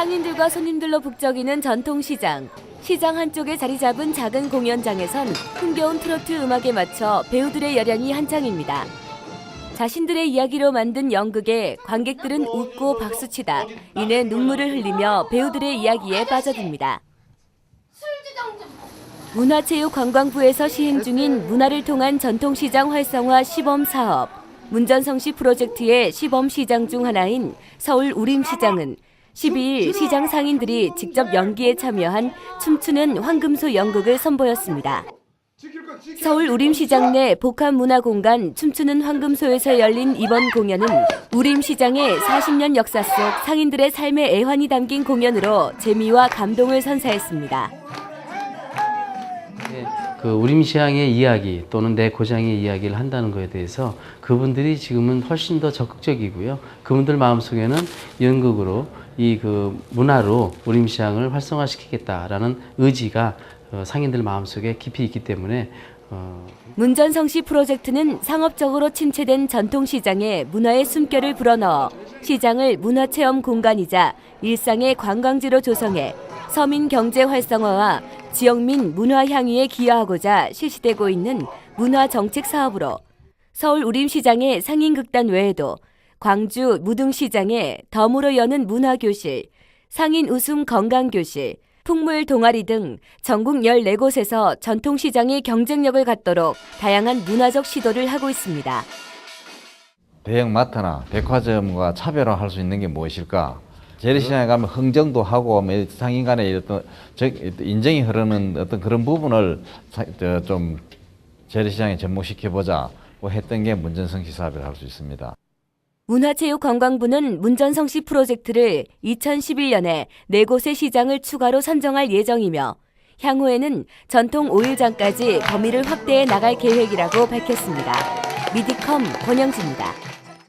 상인들과 손님들로 북적이는 전통시장. 시장 한쪽에 자리 잡은 작은 공연장에선 흥겨운 트로트 음악에 맞춰 배우들의 열연이 한창입니다. 자신들의 이야기로 만든 연극에 관객들은 웃고 박수치다. 이내 눈물을 흘리며 배우들의 이야기에 빠져듭니다. 문화체육관광부에서 시행 중인 문화를 통한 전통시장 활성화 시범 사업. 문전성시 프로젝트의 시범 시장 중 하나인 서울 우림시장은 12일 시장 상인들이 직접 연기에 참여한 춤추는 황금소 연극을 선보였습니다. 서울 우림시장 내 복합문화공간 춤추는 황금소에서 열린 이번 공연은 우림시장의 40년 역사 속 상인들의 삶의 애환이 담긴 공연으로 재미와 감동을 선사했습니다. 예, 그 우림시장의 이야기 또는 내 고장의 이야기를 한다는 것에 대해서 그분들이 지금은 훨씬 더 적극적이고요. 그분들 마음속에는 연극으로 이 그 문화로 우림시장을 활성화시키겠다라는 의지가 어, 상인들 마음속에 깊이 있기 때문에 어, 문전성시 프로젝트는 상업적으로 침체된 전통시장에 문화의 숨결을 불어넣어 시장을 문화체험 공간이자 일상의 관광지로 조성해 서민 경제 활성화와 지역민 문화 향유에 기여하고자 실시되고 있는 문화 정책 사업으로 서울 우림시장의 상인극단 외에도 광주 무등시장에 덤으로 여는 문화교실, 상인 웃음 건강교실, 풍물 동아리 등 전국 14곳에서 전통시장이 경쟁력을 갖도록 다양한 문화적 시도를 하고 있습니다. 대형 마트나 백화점과 차별화할 수 있는 게 무엇일까? 재래시장에 가면 흥정도 하고 뭐 상인 간의 어떤 적- 인정이 흐르는 어떤 그런 부분을 사- 저좀 재래시장에 접목시켜 보자 고 했던 게 문전성 시 사업이라 할수 있습니다. 문화체육관광부는 문전성 시 프로젝트를 2011년에 네 곳의 시장을 추가로 선정할 예정이며 향후에는 전통 5일장까지 범위를 확대해 나갈 계획이라고 밝혔습니다. 미디컴 권영지입니다.